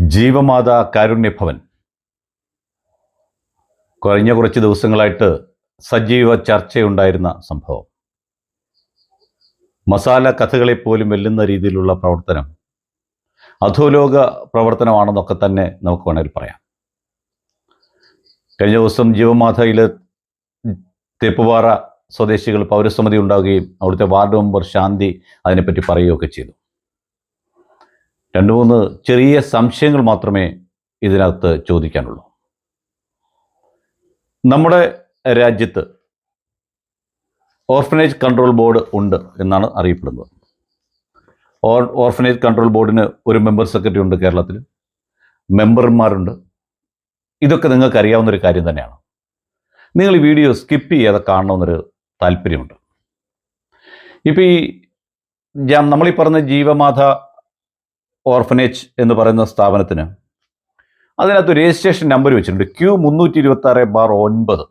ജീവമാത കാരുണ്യഭവൻ. കഴിഞ്ഞ കുറച്ച് ദിവസങ്ങളായിട്ട് സജീവ ചർച്ചയുണ്ടായിരുന്ന സംഭവം. മസാല കഥകളെ പോലും വെല്ലുന്ന രീതിയിലുള്ള പ്രവർത്തനം അധോലോക പ്രവർത്തനമാണെന്നൊക്കെ തന്നെ നമുക്ക് വേണമെങ്കിൽ പറയാം. കഴിഞ്ഞ ദിവസം ജീവമാതയിൽ തെപ്പുപാറ സ്വദേശികൾ പൗരസമിതി ഉണ്ടാവുകയും അവിടുത്തെ വാർഡ് മെമ്പർ ശാന്തി അതിനെപ്പറ്റി പറയുകയൊക്കെ ചെയ്തു. രണ്ട് മൂന്ന് ചെറിയ സംശയങ്ങൾ മാത്രമേ ഇതിനകത്ത് ചോദിക്കാനുള്ളൂ. നമ്മുടെ രാജ്യത്ത് ഓർഫനേജ് കൺട്രോൾ ബോർഡ് ഉണ്ട് എന്നാണ് അറിയപ്പെടുന്നത്. ഓർ ഓർഫനേജ് കൺട്രോൾ ബോർഡിന് ഒരു മെമ്പർ സെക്രട്ടറി ഉണ്ട് കേരളത്തിൽ മെമ്പർമാരുണ്ട്. ഇതൊക്കെ നിങ്ങൾക്ക് അറിയാവുന്ന ഒരു കാര്യം തന്നെയാണ്. നിങ്ങൾ ഈ വീഡിയോ സ്കിപ്പ് ചെയ്യാതെ കാണണമെന്നൊരു താല്പര്യമുണ്ട്. ഇപ്പോൾ ഈ നമ്മളീ പറഞ്ഞ ജീവമാത ഓർഫനേജ് എന്ന് പറയുന്ന സ്ഥാപനത്തിന്. അതിനകത്ത് രജിസ്ട്രേഷൻ നമ്പർ വെച്ചിട്ടുണ്ട്. ക്യൂ മുന്നൂറ്റി ഇരുപത്തി ആറ് ബാർ ഒൻപത്.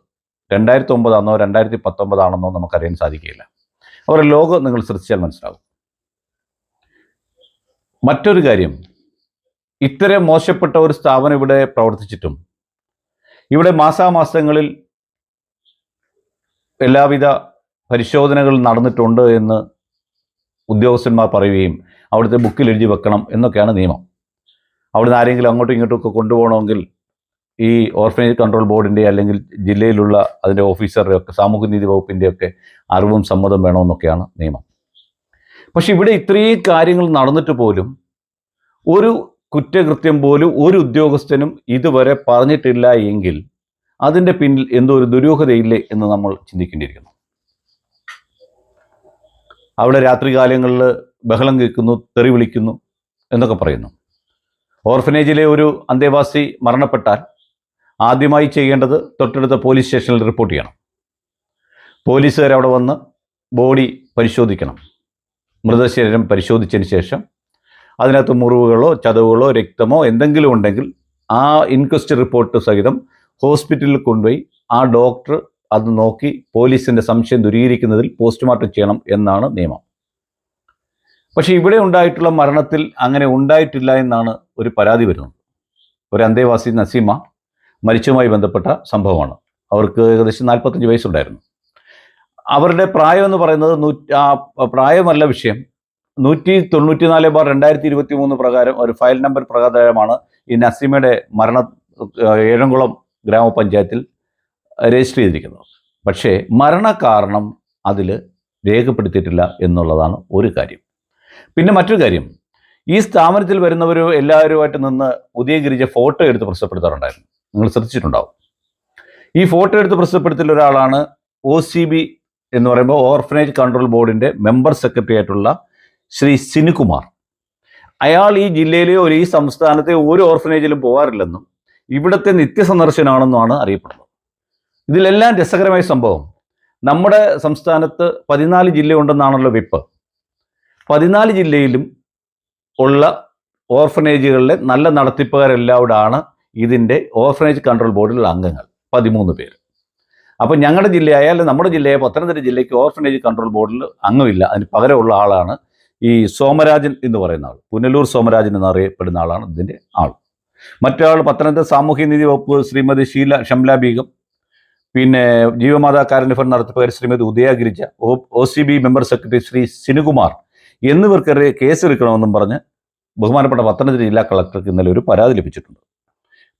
രണ്ടായിരത്തി ഒമ്പതാണെന്നോ രണ്ടായിരത്തി പത്തൊമ്പതാണെന്നോ നമുക്കറിയാൻ സാധിക്കില്ല അവരുടെ ലോഗോ നിങ്ങൾ ശ്രദ്ധിച്ചാൽ മനസ്സിലാകും മറ്റൊരു കാര്യം. ഇത്തരം മോശപ്പെട്ട ഒരു സ്ഥാപനം ഇവിടെ പ്രവർത്തിച്ചിട്ടും ഇവിടെ മാസാമാസങ്ങളിൽ എല്ലാവിധ പരിശോധനകൾ നടന്നിട്ടുണ്ട് എന്ന് ഉദ്യോഗസ്ഥന്മാർ പറയുകയും അവിടുത്തെ ബുക്കിൽ എഴുതി വെക്കണം എന്നൊക്കെയാണ് നിയമം. അവിടുന്ന് ആരെങ്കിലും അങ്ങോട്ടും ഇങ്ങോട്ടും ഒക്കെ കൊണ്ടുപോകണമെങ്കിൽ ഈ ഓർഫനേജ് കൺട്രോൾ ബോർഡിന്റെ അല്ലെങ്കിൽ ജില്ലയിലുള്ള അതിന്റെ ഓഫീസറുടെ ഒക്കെ സാമൂഹ്യനീതി വകുപ്പിന്റെ ഒക്കെ അറിവും സമ്മതം വേണമെന്നൊക്കെയാണ് നിയമം. പക്ഷെ ഇവിടെ ഇത്രയും കാര്യങ്ങൾ നടന്നിട്ട് പോലും ഒരു കുറ്റകൃത്യം പോലും ഒരു ഉദ്യോഗസ്ഥനും ഇതുവരെ പറഞ്ഞിട്ടില്ല എങ്കിൽ അതിന്റെ പിന്നിൽ എന്തോ ഒരു ദുരൂഹതയില്ലേ എന്ന് നമ്മൾ ചിന്തിക്കേണ്ടിയിരിക്കുന്നു. അവിടെ രാത്രികാലങ്ങളിൽ ബഹളം കേൾക്കുന്നു തെറി വിളിക്കുന്നു എന്നൊക്കെ പറയുന്നു. ഓർഫനേജിലെ ഒരു അന്തേവാസി മരണപ്പെട്ടാൽ ആദ്യമായി ചെയ്യേണ്ടത് തൊട്ടടുത്ത പോലീസ് സ്റ്റേഷനിൽ റിപ്പോർട്ട് ചെയ്യണം. പോലീസുകാർ അവിടെ വന്ന് ബോഡി പരിശോധിക്കണം. മൃതശരീരം പരിശോധിച്ചതിന് ശേഷം അതിനകത്ത് മുറിവുകളോ ചതവുകളോ രക്തമോ എന്തെങ്കിലും ഉണ്ടെങ്കിൽ ആ ഇൻക്വസ്റ്റ് റിപ്പോർട്ട് സഹിതം ഹോസ്പിറ്റലിൽ കൊണ്ടുപോയി ആ ഡോക്ടർ അത് നോക്കി പോലീസിന്റെ സംശയം ദൂരീകരിക്കുന്നതിൽ പോസ്റ്റ്മോർട്ടം ചെയ്യണം എന്നാണ് നിയമം. പക്ഷേ ഇവിടെ ഉണ്ടായിട്ടുള്ള മരണത്തിൽ അങ്ങനെ ഉണ്ടായിട്ടില്ല എന്നാണ് ഒരു പരാതി വരുന്നത്. ഒരു അന്തേവാസി നസീമ മരിച്ചതുമായി ബന്ധപ്പെട്ട സംഭവമാണ്. അവർക്ക് ഏകദേശം നാൽപ്പത്തഞ്ച് വയസ്സുണ്ടായിരുന്നു. അവരുടെ പ്രായം എന്ന് പറയുന്നത് ആ പ്രായമല്ല വിഷയം. നൂറ്റി തൊണ്ണൂറ്റി നാല് ബാർ രണ്ടായിരത്തി ഇരുപത്തി മൂന്ന് പ്രകാരം ഒരു ഫയൽ നമ്പർ പ്രകാരമാണ് ഈ നസീമയുടെ മരണ ഏഴംകുളം ഗ്രാമപഞ്ചായത്തിൽ രജിസ്റ്റർ ചെയ്തിരിക്കുന്നത്. പക്ഷേ മരണകാരണം അതിൽ രേഖപ്പെടുത്തിയിട്ടില്ല എന്നുള്ളതാണ് ഒരു കാര്യം. പിന്നെ മറ്റൊരു കാര്യം ഈ സ്ഥാപനത്തിൽ വരുന്നവർ എല്ലാവരുമായിട്ട് നിന്ന് ഉദയഗിരിച്ച ഫോട്ടോ എടുത്ത് പ്രസിദ്ധപ്പെടുത്താറുണ്ടായിരുന്നു. നിങ്ങൾ ശ്രദ്ധിച്ചിട്ടുണ്ടാവും. ഈ ഫോട്ടോ എടുത്ത് പ്രസിദ്ധപ്പെടുത്തിയ ഒരാളാണ് ഒ സി ബി എന്ന് പറയുമ്പോൾ ഓർഫനേജ് കൺട്രോൾ ബോർഡിന്റെ മെമ്പർ സെക്രട്ടറി ആയിട്ടുള്ള ശ്രീ സിനുകുമാർ. അയാൾ ഈ ജില്ലയിലെയോ ഒരു ഈ സംസ്ഥാനത്തെ ഒരു ഓർഫനേജിലും പോകാറില്ലെന്നും ഇവിടുത്തെ നിത്യസന്ദർശനമാണെന്നുമാണ് അറിയപ്പെടുന്നത്. ഇതിലെല്ലാം രസകരമായ സംഭവം. നമ്മുടെ സംസ്ഥാനത്ത് പതിനാല് ജില്ലയുണ്ടെന്നാണല്ലോ വിപ്പ്. പതിനാല് ജില്ലയിലും ഉള്ള ഓർഫനേജുകളിലെ നല്ല നടത്തിപ്പുകാരെല്ലാവരാണ് ഇതിന്റെ ഓർഫനേജ് കൺട്രോൾ ബോർഡിലുള്ള അംഗങ്ങൾ പതിമൂന്ന് പേര്. അപ്പോൾ ഞങ്ങളുടെ ജില്ലയായാലും നമ്മുടെ ജില്ലയായ പത്തനംതിട്ട ജില്ലയ്ക്ക് ഓർഫനേജ് കൺട്രോൾ ബോർഡിൽ അംഗമില്ല അതിന് പകരമുള്ള ആളാണ് ഈ സോമരാജൻ എന്ന് പറയുന്ന ആൾ. പുനലൂർ സോമരാജൻ എന്നറിയപ്പെടുന്ന ആളാണ് ഇതിന്റെ ആൾ. മറ്റൊരാൾ പത്തനംതിട്ട സാമൂഹ്യനീതി വകുപ്പ് ശ്രീമതി ഷീല ഷംല ബീഗം പിന്നെ ജീവമാതാ കാരുണ്യഫണ്ട് നടത്തിപ്പുകാർ Shrimathi Udayagirija O C B member secretary Shri Sinukumar എന്നിവർക്കെതിരെ കേസ് എടുക്കണമെന്നും പറഞ്ഞ് ബഹുമാനപ്പെട്ട പത്തനംതിട്ട ജില്ലാ കളക്ടർക്ക് ഇന്നലെ ഒരു പരാതി ലഭിച്ചിട്ടുണ്ട്.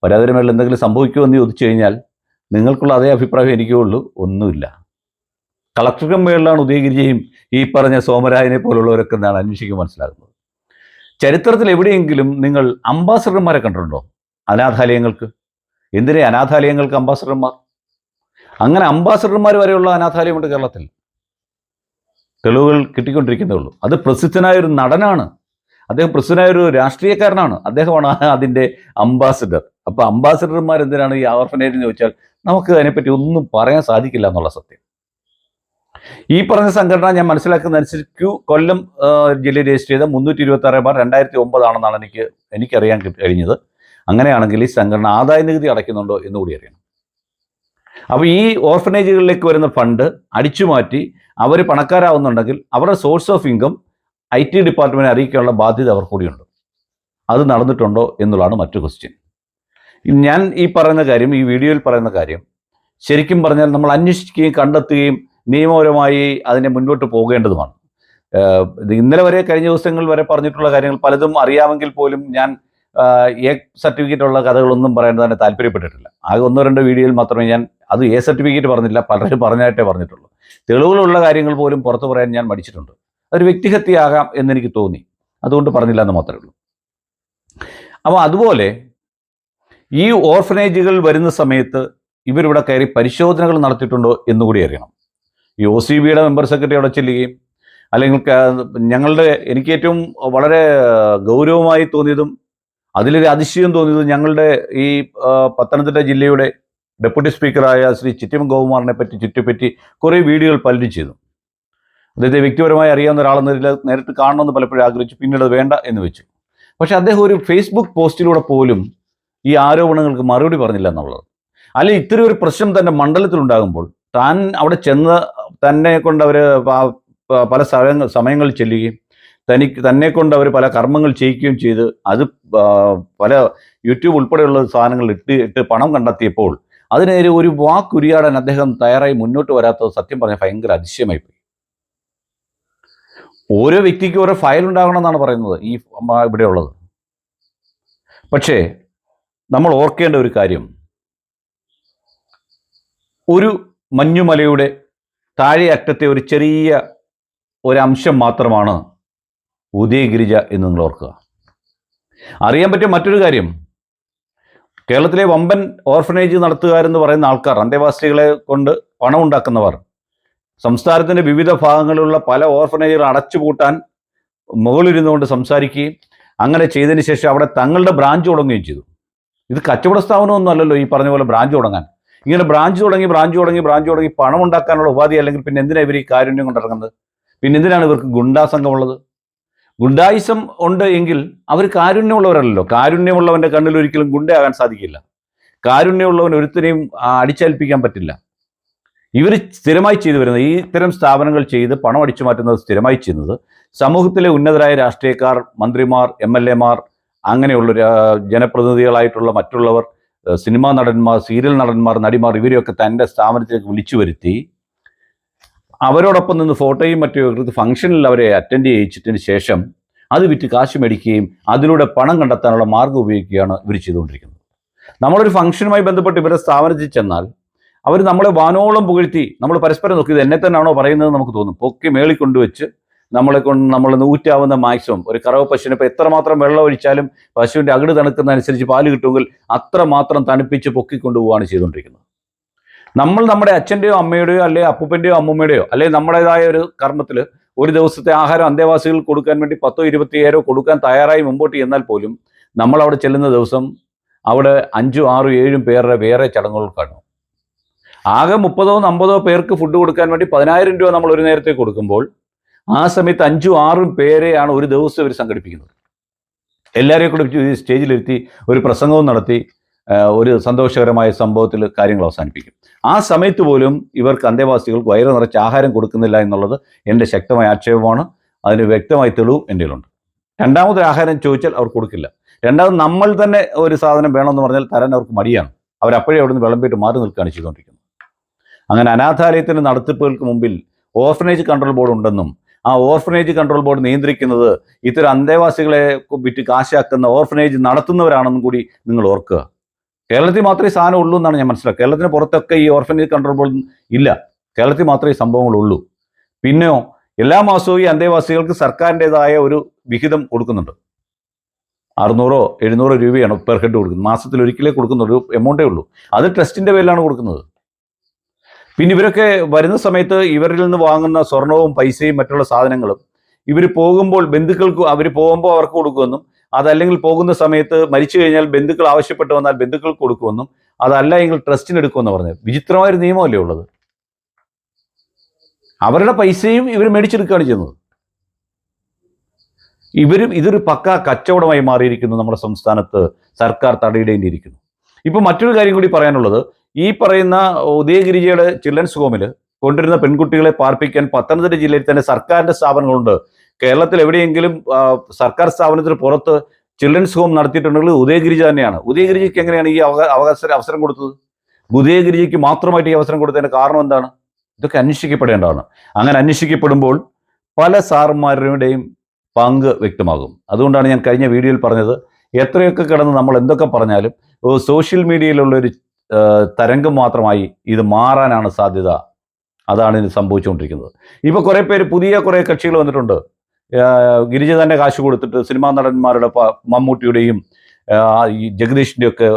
പരാതിയുടെ മേളിൽ എന്തെങ്കിലും സംഭവിക്കുമെന്ന് ചോദിച്ചു കഴിഞ്ഞാൽ നിങ്ങൾക്കുള്ള അതേ അഭിപ്രായം എനിക്കേ ഉള്ളൂ ഒന്നുമില്ല. കളക്ടർക്ക് മേളിലാണ് ഉദയഗിരിയെയും ഈ പറഞ്ഞ സോമരായനെ പോലുള്ളവരൊക്കെ എന്നാണ് അന്വേഷിക്കാൻ മനസ്സിലാകുന്നത്. ചരിത്രത്തിൽ എവിടെയെങ്കിലും നിങ്ങൾ അംബാസഡർമാരെ കണ്ടിട്ടുണ്ടോ? അനാഥാലയങ്ങൾക്ക്? എന്തിനെ അനാഥാലയങ്ങൾക്ക് അംബാസഡർമാർ? അങ്ങനെ അംബാസഡർമാർ വരെയുള്ള അനാഥാലയമുണ്ട് കേരളത്തിൽ. തെളിവുകൾ കിട്ടിക്കൊണ്ടിരിക്കുന്നേ ഉള്ളൂ. അത് പ്രസിദ്ധനായ ഒരു നടനാണ്. അദ്ദേഹം പ്രസിദ്ധനായ ഒരു രാഷ്ട്രീയക്കാരനാണ്. അദ്ദേഹമാണ് അതിന്റെ അംബാസിഡർ. അപ്പോൾ അംബാസിഡർമാർ എന്തിനാണ് ഈ ഓർഫനേജ് എന്ന് ചോദിച്ചാൽ നമുക്ക് അതിനെപ്പറ്റി ഒന്നും പറയാൻ സാധിക്കില്ല എന്നുള്ള സത്യം. ഈ പറഞ്ഞ സംഘടന ഞാൻ മനസ്സിലാക്കുന്ന അനുസരിച്ച് ക്യൂ കൊല്ലം ജില്ലയിൽ രജിസ്റ്റർ ചെയ്ത മുന്നൂറ്റി ഇരുപത്തി ആറ് ബാർ രണ്ടായിരത്തി ഒമ്പതാണെന്നാണ് എനിക്ക് എനിക്കറിയാൻ കഴിഞ്ഞത്. അങ്ങനെയാണെങ്കിൽ ഈ സംഘടന ആദായ നികുതി അടയ്ക്കുന്നുണ്ടോ എന്നുകൂടി അറിയണം. അപ്പോൾ ഈ ഓർഫനേജുകളിലേക്ക് വരുന്ന ഫണ്ട് അടിച്ചുമാറ്റി അവർ പണക്കാരാവുന്നുണ്ടെങ്കിൽ അവരുടെ source of income I T department അറിയിക്കാനുള്ള ബാധ്യത അവർ കൂടിയുണ്ട്. അത് നടന്നിട്ടുണ്ടോ എന്നുള്ളതാണ് മറ്റു ക്വസ്റ്റ്യൻ ഞാൻ ഈ പറയുന്ന കാര്യം ഈ വീഡിയോയിൽ പറയുന്ന കാര്യം ശരിക്കും പറഞ്ഞാൽ നമ്മൾ അന്വേഷിക്കുകയും കണ്ടെത്തുകയും നിയമപരമായി അതിനെ മുന്നോട്ട് പോകേണ്ടതുമാണ്. ഇന്നലെ വരെ കഴിഞ്ഞ ദിവസങ്ങൾ വരെ പറഞ്ഞിട്ടുള്ള കാര്യങ്ങൾ പലതും അറിയാമെങ്കിൽ പോലും ഞാൻ എ സർട്ടിഫിക്കറ്റ് ഉള്ള കഥകളൊന്നും പറയാൻ തന്നെ താല്പര്യപ്പെട്ടിട്ടില്ല. ആകെ ഒന്നോ രണ്ടോ വീഡിയോയിൽ മാത്രമേ ഞാൻ അത് എ സർട്ടിഫിക്കറ്റ് പറഞ്ഞില്ല പലരും പറഞ്ഞായിട്ടേ പറഞ്ഞിട്ടുള്ളൂ. തെളിവുകളുള്ള കാര്യങ്ങൾ പോലും പുറത്തു പറയാൻ ഞാൻ മടിച്ചിട്ടുണ്ട്. അതൊരു വ്യക്തിഹത്യയാകാം എന്നെനിക്ക് തോന്നി. അതുകൊണ്ട് പറഞ്ഞില്ല എന്ന് മാത്രമേ ഉള്ളൂ. അപ്പോൾ അതുപോലെ ഈ ഓർഫനേജുകൾ വരുന്ന സമയത്ത് ഇവരിവിടെ കയറി പരിശോധനകൾ നടത്തിയിട്ടുണ്ടോ എന്നുകൂടി അറിയണം. ഈ ഒ സി ബിയുടെ മെമ്പർ സെക്രട്ടറി അവിടെ ചെല്ലുകയും അല്ലെങ്കിൽ ഞങ്ങളുടെ എനിക്ക് ഏറ്റവും വളരെ ഗൗരവമായി തോന്നിയതും അതിലൊരു അതിശയം തോന്നിയത് ഞങ്ങളുടെ ഈ പത്തനംതിട്ട ജില്ലയുടെ ഡെപ്യൂട്ടി സ്പീക്കറായ ശ്രീ ചിറ്റിമ ഗോകുമാറിനെ പറ്റി ചുറ്റിപ്പറ്റി കുറേ വീഡിയോകൾ പലരും ചെയ്തു. അദ്ദേഹത്തെ വ്യക്തിപരമായി അറിയാവുന്ന ഒരാളെന്ന നിലയിൽ നേരിട്ട് കാണണമെന്ന് പലപ്പോഴും ആഗ്രഹിച്ചു പിന്നീട് വേണ്ട എന്ന് വെച്ചു. പക്ഷെ അദ്ദേഹം ഒരു ഫേസ്ബുക്ക് പോസ്റ്റിലൂടെ പോലും ഈ ആരോപണങ്ങൾക്ക് മറുപടി പറഞ്ഞില്ല എന്നുള്ളത്. അല്ലെ ഇത്തരം ഒരു പ്രശ്നം മണ്ഡലത്തിൽ മണ്ഡലത്തിലുണ്ടാകുമ്പോൾ താൻ അവിടെ ചെന്ന് തന്നെ കൊണ്ട് അവർ പല സമയങ്ങൾ സമയങ്ങളിൽ ചെല്ലുകയും തനിക്ക് തന്നെ കൊണ്ട് അവർ പല കർമ്മങ്ങൾ ചെയ്യിക്കുകയും ചെയ്ത് അത് പല യൂട്യൂബ് ഉൾപ്പെടെയുള്ള സാധനങ്ങൾ ഇട്ട് ഇട്ട് പണം കണ്ടെത്തിയപ്പോൾ അതിനെതിരെ ഒരു വാക്കുരിയാടാൻ അദ്ദേഹം തയ്യാറായി മുന്നോട്ട് വരാത്തത് സത്യം പറഞ്ഞാൽ ഭയങ്കര അതിശയമായി പോയി ഓരോ വ്യക്തിക്കും ഓരോ ഫയൽ ഉണ്ടാകണം എന്നാണ് പറയുന്നത് ഈ ഇവിടെ ഉള്ളത് പക്ഷേ നമ്മൾ ഓർക്കേണ്ട ഒരു കാര്യം. ഒരു മഞ്ഞുമലയുടെ താഴെ അറ്റത്തെ ഒരു ചെറിയ ഒരു അംശം മാത്രമാണ് ഉദയഗിരിജ എന്ന് നിങ്ങൾ ഓർക്കുക. അറിയാൻ പറ്റിയ മറ്റൊരു കാര്യം. കേരളത്തിലെ വമ്പൻ ഓർഫനേജ് നടത്തുകാരെന്ന് പറയുന്ന ആൾക്കാർ അന്തേവാസികളെ കൊണ്ട് പണം ഉണ്ടാക്കുന്നവർ സംസ്ഥാനത്തിന്റെ വിവിധ ഭാഗങ്ങളിലുള്ള പല ഓർഫനേജുകൾ അടച്ചുപൂട്ടാൻ മുകളിലിരുന്നുകൊണ്ട് സംസാരിക്കുകയും അങ്ങനെ ചെയ്തതിന് ശേഷം അവിടെ തങ്ങളുടെ ബ്രാഞ്ച് തുടങ്ങുകയും ചെയ്തു. ഇത് കച്ചവട സ്ഥാപനമൊന്നും അല്ലല്ലോ ഈ പറഞ്ഞ പോലെ ബ്രാഞ്ച് തുടങ്ങാൻ. ഇങ്ങനെ ബ്രാഞ്ച് തുടങ്ങി ബ്രാഞ്ച് തുടങ്ങി ബ്രാഞ്ച് തുടങ്ങി പണം ഉണ്ടാക്കാനുള്ള ഉപാധി അല്ലെങ്കിൽ പിന്നെ എന്തിനാണ് ഇവർ ഈ കാരുണ്യം കൊണ്ടിറങ്ങുന്നത്? പിന്നെ എന്തിനാണ് ഇവർക്ക് ഗുണ്ടാ സംഘമുള്ളത്? ഗുണ്ടായിസം ഉണ്ട് എങ്കിൽ അവർ കാരുണ്യമുള്ളവരല്ലോ കാരുണ്യമുള്ളവന്റെ കണ്ണിൽ ഒരിക്കലും ഗുണ്ടയാകാൻ സാധിക്കില്ല. കാരുണ്യമുള്ളവൻ ഒരുത്തിനെയും അടിച്ചേൽപ്പിക്കാൻ പറ്റില്ല. ഇവർ സ്ഥിരമായി ചെയ്തു വരുന്നത് ഈ ഇത്തരം സ്ഥാപനങ്ങൾ ചെയ്ത് പണം അടിച്ചു മാറ്റുന്നത് സ്ഥിരമായി ചെയ്യുന്നത് സമൂഹത്തിലെ ഉന്നതരായ രാഷ്ട്രീയക്കാർ മന്ത്രിമാർ എം എൽ എമാർ അങ്ങനെയുള്ള ജനപ്രതിനിധികളായിട്ടുള്ള മറ്റുള്ളവർ സിനിമാ നടന്മാർ സീരിയൽ നടന്മാർ നടിമാർ ഇവരെയൊക്കെ തന്റെ സ്ഥാപനത്തിലേക്ക് വിളിച്ചു വരുത്തി അവരോടൊപ്പം നിന്ന് ഫോട്ടോയും മറ്റും എടുത്ത് ഫംഗ്ഷനിൽ അവരെ അറ്റൻഡ് ചെയ്യിച്ചതിന് ശേഷം അത് വിറ്റ് കാശ് മേടിക്കുകയും അതിലൂടെ പണം കണ്ടെത്താനുള്ള മാർഗം ഉപയോഗിക്കുകയാണ് ഇവർ ചെയ്തുകൊണ്ടിരിക്കുന്നത്. നമ്മളൊരു ഫംഗ്ഷനുമായി ബന്ധപ്പെട്ട് ഇവരെ സ്ഥാപനത്തിൽ ചെന്നാൽ അവർ നമ്മളെ വാനോളം പുകഴ്ത്തി നമ്മൾ പരസ്പരം നോക്കി ഇത് എന്നെ തന്നെയാണോ പറയുന്നത് നമുക്ക് തോന്നും. പൊക്കി മേളി കൊണ്ടുവച്ച് നമ്മളെ കൊണ്ട് നമ്മൾ നൂറ്റാവുന്ന മാക്സിമം ഒരു കറവ് പശുവിന് ഇപ്പോൾ എത്രമാത്രം വെള്ളം ഒഴിച്ചാലും പശുവിന്റെ അകിട് തണുക്കുന്നതനുസരിച്ച് പാൽ കിട്ടുമെങ്കിൽ അത്രമാത്രം തണുപ്പിച്ച് പൊക്കിക്കൊണ്ടുപോവാണ് ചെയ്തുകൊണ്ടിരിക്കുന്നത്. നമ്മൾ നമ്മുടെ അച്ഛന്റെയോ അമ്മയുടെയോ അല്ലെ അപ്പൂപ്പന്റെയോ അമ്മൂമ്മയുടെയോ അല്ലെ നമ്മുടേതായ ഒരു കർമ്മത്തിൽ ഒരു ദിവസത്തെ ആഹാരം അന്തേവാസികൾ കൊടുക്കാൻ വേണ്ടി പത്തോ ഇരുപത്തിയേഴോ കൊടുക്കാൻ തയ്യാറായി മുമ്പോട്ട് ചെന്നാൽ പോലും നമ്മൾ അവിടെ ചെല്ലുന്ന ദിവസം അവിടെ അഞ്ചും ആറും ഏഴും പേരുടെ വേറെ ചടങ്ങുകൾ കാണും. ആകെ മുപ്പതോ അമ്പതോ പേർക്ക് ഫുഡ് കൊടുക്കാൻ വേണ്ടി പതിനായിരം രൂപ നമ്മൾ ഒരു നേരത്തെ കൊടുക്കുമ്പോൾ ആ സമയത്ത് അഞ്ചും ആറും പേരെയാണ് ഒരു ദിവസം ഇവർ സംഘടിപ്പിക്കുന്നത്. എല്ലാവരെയും കൂടി സ്റ്റേജിലിരുത്തി ഒരു പ്രസംഗവും നടത്തി ഒരു സന്തോഷകരമായ സംഭവത്തിൽ കാര്യങ്ങൾ അവസാനിപ്പിക്കും. ആ സമയത്ത് പോലും ഇവർക്ക് അന്തേവാസികൾക്ക് വയറ് നിറച്ച് ആഹാരം കൊടുക്കുന്നില്ല എന്നുള്ളത് എന്റെ ശക്തമായ ആക്ഷേപമാണ്. അതിന് വ്യക്തമായ തെളിവ് എന്റെ കയ്യിലുണ്ട്. രണ്ടാമത് ആഹാരം ചോദിച്ചാൽ അവർ കൊടുക്കില്ല. രണ്ടാമത് നമ്മൾ തന്നെ ഒരു സാധനം വേണമെന്ന് പറഞ്ഞാൽ തരാൻ അവർക്ക് മടിയാണ്. അവരപ്പോഴേ അവിടെ നിന്ന് വിളമ്പിയിട്ട് മാറി നിൽക്കുകയാണ് ചെയ്തുകൊണ്ടിരിക്കുന്നത്. അങ്ങനെ അനാഥാലയത്തിന്റെ നടത്തിപ്പുകൾക്ക് മുമ്പിൽ ഓർഫനേജ് കൺട്രോൾ ബോർഡ് ഉണ്ടെന്നും ആ ഓർഫനേജ് കൺട്രോൾ ബോർഡ് നിയന്ത്രിക്കുന്നത് ഇത്തരം അന്തേവാസികളെ വിറ്റ് കാശാക്കുന്ന ഓർഫനേജ് നടത്തുന്നവരാണെന്നും കൂടി നിങ്ങൾ ഓർക്കുക. കേരളത്തിൽ മാത്രമേ സാധനം ഉള്ളൂ എന്നാണ് ഞാൻ മനസ്സിലാക്കുക കേരളത്തിന് പുറത്തൊക്കെ ഈ ഓർഫനേജ് കൺട്രോൾ ബോർഡ് ഇല്ല. കേരളത്തിൽ മാത്രമേ ഈ സംഭവങ്ങളുള്ളൂ പിന്നെയോ എല്ലാ മാസവും ഈ അന്തേവാസികൾക്ക് സർക്കാരിന്റെതായ ഒരു വിഹിതം കൊടുക്കുന്നുണ്ട്. അറുന്നൂറോ എഴുന്നൂറോ രൂപയാണ് പെർ ഹെഡ് കൊടുക്കുന്നത്. മാസത്തിൽ ഒരിക്കലേ കൊടുക്കുന്ന ഒരു എമൗണ്ടേ ഉള്ളൂ. അത് ട്രസ്റ്റിന്റെ പേരിലാണ് കൊടുക്കുന്നത്. പിന്നെ ഇവരൊക്കെ വരുന്ന സമയത്ത് ഇവരിൽ നിന്ന് വാങ്ങുന്ന സ്വർണവും പൈസയും മറ്റുള്ള സാധനങ്ങളും ഇവർ പോകുമ്പോൾ ബന്ധുക്കൾക്ക് അവർ പോകുമ്പോൾ അവർക്ക് കൊടുക്കുമെന്നും അതല്ലെങ്കിൽ പോകുന്ന സമയത്ത് മരിച്ചു കഴിഞ്ഞാൽ ബന്ധുക്കൾ ആവശ്യപ്പെട്ട് വന്നാൽ ബന്ധുക്കൾ കൊടുക്കുമെന്നും അതല്ല എങ്കിൽ ട്രസ്റ്റിന് എടുക്കുമെന്ന് പറഞ്ഞത്. വിചിത്രമായൊരു നിയമമല്ലേ ഉള്ളത്? അവരുടെ പൈസയും ഇവർ മേടിച്ചെടുക്കുകയാണ് ചെയ്യുന്നത്. ഇവരും ഇതൊരു പക്ക കച്ചവടമായി മാറിയിരിക്കുന്നു നമ്മുടെ സംസ്ഥാനത്ത്. സർക്കാർ തടയിടേണ്ടിയിരിക്കുന്നു. ഇപ്പൊ മറ്റൊരു കാര്യം കൂടി പറയാനുള്ളത്. ഈ പറയുന്ന ഉദയഗിരിജയുടെ ചിൽഡ്രൻസ് ഹോമിൽ കൊണ്ടുവരുന്ന പെൺകുട്ടികളെ പാർപ്പിക്കാൻ പത്തനംതിട്ട ജില്ലയിൽ തന്നെ സർക്കാരിന്റെ സ്ഥാപനങ്ങളുണ്ട്. കേരളത്തിൽ എവിടെയെങ്കിലും സർക്കാർ സ്ഥാപനത്തിന് പുറത്ത് ചിൽഡ്രൻസ് ഹോം നടത്തിയിട്ടുണ്ടെങ്കിൽ ഉദയഗിരിജ തന്നെയാണ്. ഉദയഗിരിജയ്ക്ക് എങ്ങനെയാണ് ഈ അവകാശ അവസരം കൊടുത്തത്? ഉദയഗിരിജയ്ക്ക് മാത്രമായിട്ട് ഈ അവസരം കൊടുത്തതിന്റെ കാരണം എന്താണ്? ഇതൊക്കെ അന്വേഷിക്കപ്പെടേണ്ടതാണ്. അങ്ങനെ അന്വേഷിക്കപ്പെടുമ്പോൾ പല സാറുമാരുടെയും പങ്ക് വ്യക്തമാകും. അതുകൊണ്ടാണ് ഞാൻ കഴിഞ്ഞ വീഡിയോയിൽ പറഞ്ഞത് എത്രയൊക്കെ കിടന്ന് നമ്മൾ എന്തൊക്കെ പറഞ്ഞാലും സോഷ്യൽ മീഡിയയിലുള്ള ഒരു തരംഗം മാത്രമായി ഇത് മാറാനാണ് സാധ്യത. അതാണ് ഇത് സംഭവിച്ചുകൊണ്ടിരിക്കുന്നത്. ഇപ്പോൾ കുറെ പേര് പുതിയ കുറേ കക്ഷികൾ വന്നിട്ടുണ്ട്. ഗിരിജ തന്നെ കാശ് കൊടുത്തിട്ട് സിനിമാ നടന്മാരുടെ മമ്മൂട്ടിയുടെയും ജഗദീഷിന്റെ ഒക്കെ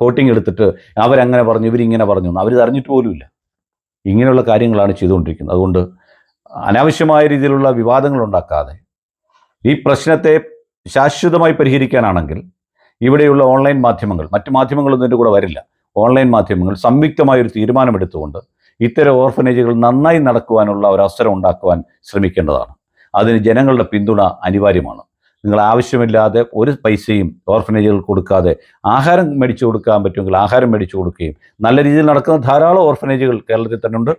കോട്ടിങ് എടുത്തിട്ട് അവരങ്ങനെ പറഞ്ഞു ഇവരിങ്ങനെ പറഞ്ഞു അവർ അറിഞ്ഞിട്ട് പോലുമില്ല. ഇങ്ങനെയുള്ള കാര്യങ്ങളാണ് ചെയ്തുകൊണ്ടിരിക്കുന്നത്. അതുകൊണ്ട് അനാവശ്യമായ രീതിയിലുള്ള വിവാദങ്ങൾ ഉണ്ടാക്കാതെ ഈ പ്രശ്നത്തെ ശാശ്വതമായി പരിഹരിക്കാനാണെങ്കിൽ ഇവിടെയുള്ള ഓൺലൈൻ മാധ്യമങ്ങൾ മറ്റു മാധ്യമങ്ങളൊന്നും ഇതിന്റെ കൂടെ വരില്ല. ഓൺലൈൻ മാധ്യമങ്ങൾ സംയുക്തമായൊരു തീരുമാനമെടുത്തുകൊണ്ട് ഇത്തരം ഓർഫനേജുകൾ നന്നായി നടക്കുവാനുള്ള ഒരു അവസരം ഉണ്ടാക്കുവാൻ ശ്രമിക്കേണ്ടതാണ്. അതിന് ജനങ്ങളുടെ പിന്തുണ അനിവാര്യമാണ്. നിങ്ങൾ ആവശ്യമില്ലാതെ ഒരു പൈസയും ഓർഫനേജുകൾ കൊടുക്കാതെ ആഹാരം മേടിച്ചു കൊടുക്കാൻ പറ്റുമെങ്കിൽ ആഹാരം മേടിച്ചു കൊടുക്കുകയും നല്ല രീതിയിൽ നടക്കുന്ന ധാരാളം ഓർഫനേജുകൾ കേരളത്തിൽ തന്നെ ഉണ്ട്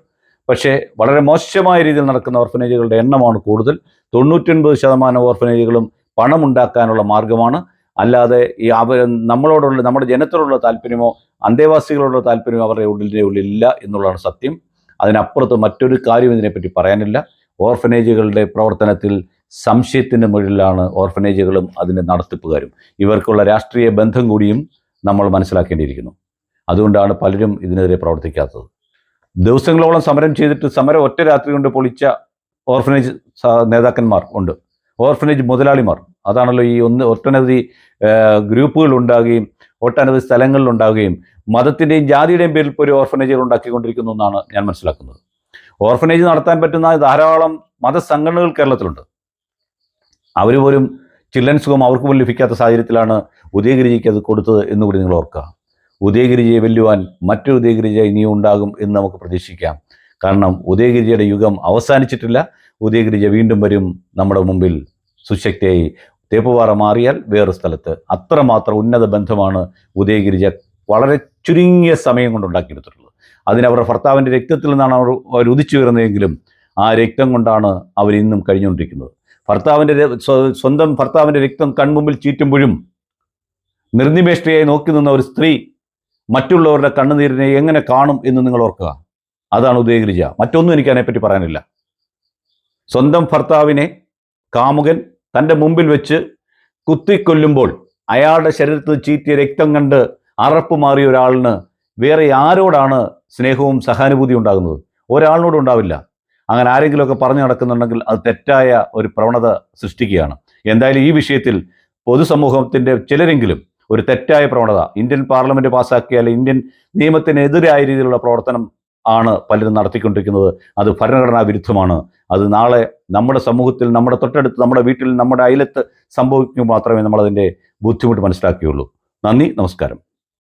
പക്ഷേ വളരെ മോശമായ രീതിയിൽ നടക്കുന്ന ഓർഫനേജുകളുടെ എണ്ണമാണ് കൂടുതൽ. തൊണ്ണൂറ്റൊൻപത് ശതമാനം ഓർഫനേജുകളും പണമുണ്ടാക്കാനുള്ള മാർഗമാണ്. അല്ലാതെ ഈ അവർ നമ്മളോടുള്ള നമ്മുടെ ജനത്തോടുള്ള താല്പര്യമോ അന്തേവാസികളോടുള്ള താല്പര്യമോ അവരുടെ ഉള്ളിന്റെ ഉള്ളിലില്ല എന്നുള്ളതാണ് സത്യം. അതിനപ്പുറത്ത് മറ്റൊരു കാര്യം ഇതിനെപ്പറ്റി പറയാനില്ല. ഓർഫനേജുകളുടെ പ്രവർത്തനത്തിൽ സംശയത്തിന്റെ മുകളിലാണ് ഓർഫനേജുകളും അതിന്റെ നടത്തിപ്പുകാരും. ഇവർക്കുള്ള രാഷ്ട്രീയ ബന്ധം കൂടിയും നമ്മൾ മനസ്സിലാക്കേണ്ടിയിരിക്കുന്നു. അതുകൊണ്ടാണ് പലരും ഇതിനെതിരെ പ്രവർത്തിക്കാത്തത്. ദിവസങ്ങളോളം സമരം ചെയ്തിട്ട് സമരം ഒറ്റ രാത്രി കൊണ്ട് പൊളിച്ച ഓർഫനേജ് നേതാക്കന്മാർ ഉണ്ട്. ഓർഫനേജ് മുതലാളിമാർ. അതാണല്ലോ ഈ ഒന്ന് ഒട്ടനവധി ഗ്രൂപ്പുകൾ ഉണ്ടാകുകയും ഒട്ടനവധി സ്ഥലങ്ങളിൽ ഉണ്ടാകുകയും മതത്തിന്റെയും ജാതിയുടെയും പേരിൽ ഒരു ഓർഫനേജുകൾ ഉണ്ടാക്കിക്കൊണ്ടിരിക്കുന്നു എന്നാണ് ഞാൻ മനസ്സിലാക്കുന്നത്. ഓർഫനേജ് നടത്താൻ പറ്റുന്ന ധാരാളം മതസംഘടനകൾ കേരളത്തിലുണ്ട്. അവർ പോലും ചിൽഡ്രൻസ് ഹോം അവർക്ക് പോലും ലഭിക്കാത്ത സാഹചര്യത്തിലാണ് ഉദയഗിരിജിക്ക് അത് കൊടുത്തത് എന്നുകൂടി നിങ്ങൾ ഓർക്കുക. ഉദയഗിരിജയെ വെല്ലുവാൻ മറ്റൊരു ഉദയഗിരിജ ഇനിയും ഉണ്ടാകും എന്ന് നമുക്ക് പ്രതീക്ഷിക്കാം. കാരണം ഉദയഗിരിജയുടെ യുഗം അവസാനിച്ചിട്ടില്ല. ഉദയഗിരിജ വീണ്ടും വരും നമ്മുടെ മുമ്പിൽ സുശക്തിയായി. തേപ്പുപാറ മാറിയാൽ വേറെ സ്ഥലത്ത്. അത്രമാത്രം ഉന്നത ബന്ധമാണ് ഉദയഗിരിജ വളരെ ചുരുങ്ങിയ സമയം കൊണ്ട് ഉണ്ടാക്കിയെടുത്തിട്ടുള്ളത് അതിന് ഭർത്താവിന്റെ രക്തത്തിൽ നിന്നാണ് അവർ അവർ ഉദിച്ചു വരുന്നതെങ്കിലും ആ രക്തം കൊണ്ടാണ് അവർ ഇന്നും കഴിഞ്ഞുകൊണ്ടിരിക്കുന്നത്. ഭർത്താവിന്റെ സ്വന്തം ഭർത്താവിന്റെ രക്തം കൺമുമ്പിൽ ചീറ്റുമ്പോഴും നിർനിമേഷ്ടയായി നോക്കി നിന്ന ഒരു സ്ത്രീ മറ്റുള്ളവരുടെ കണ്ണുനീരിനെ എങ്ങനെ കാണും എന്ന് നിങ്ങൾ ഓർക്കുക. അതാണ് ഉദയഗിരിജ. മറ്റൊന്നും എനിക്ക് അതിനെപ്പറ്റി പറയാനില്ല. സ്വന്തം ഭർത്താവിനെ കാമുകൻ തന്റെ മുമ്പിൽ വെച്ച് കുത്തിക്കൊല്ലുമ്പോൾ അയാളുടെ ശരീരത്തിൽ ചീറ്റിയ രക്തം കണ്ട് അറപ്പ് മാറിയ ഒരാളിന് വേറെ ആരോടാണ് സ്നേഹവും സഹാനുഭൂതിയും ഉണ്ടാകുന്നത്. ഒരാളിനോടും ഉണ്ടാവില്ല. അങ്ങനെ ആരെങ്കിലുമൊക്കെ പറഞ്ഞു നടക്കുന്നുണ്ടെങ്കിൽ അത് തെറ്റായ ഒരു പ്രവണത സൃഷ്ടിക്കുകയാണ്. എന്തായാലും ഈ വിഷയത്തിൽ പൊതുസമൂഹത്തിന്റെ ചിലരെങ്കിലും ഒരു തെറ്റായ പ്രവണത ഇന്ത്യൻ പാർലമെന്റ് പാസ്സാക്കിയ അല്ലെങ്കിൽ ഇന്ത്യൻ നിയമത്തിനെതിരായ രീതിയിലുള്ള പ്രവർത്തനം ആണ് പലരും നടത്തിക്കൊണ്ടിരിക്കുന്നത്. അത് ഭരണഘടനാ വിരുദ്ധമാണ്. അത് നാളെ നമ്മുടെ സമൂഹത്തിൽ നമ്മുടെ തൊട്ടടുത്ത് നമ്മുടെ വീട്ടിൽ നമ്മുടെ അയലത്ത് സംഭവിക്കുമ്പോൾ മാത്രമേ നമ്മളതിന്റെ ബുദ്ധിമുട്ട് മനസ്സിലാക്കുകയുള്ളൂ. നന്ദി നമസ്കാരം.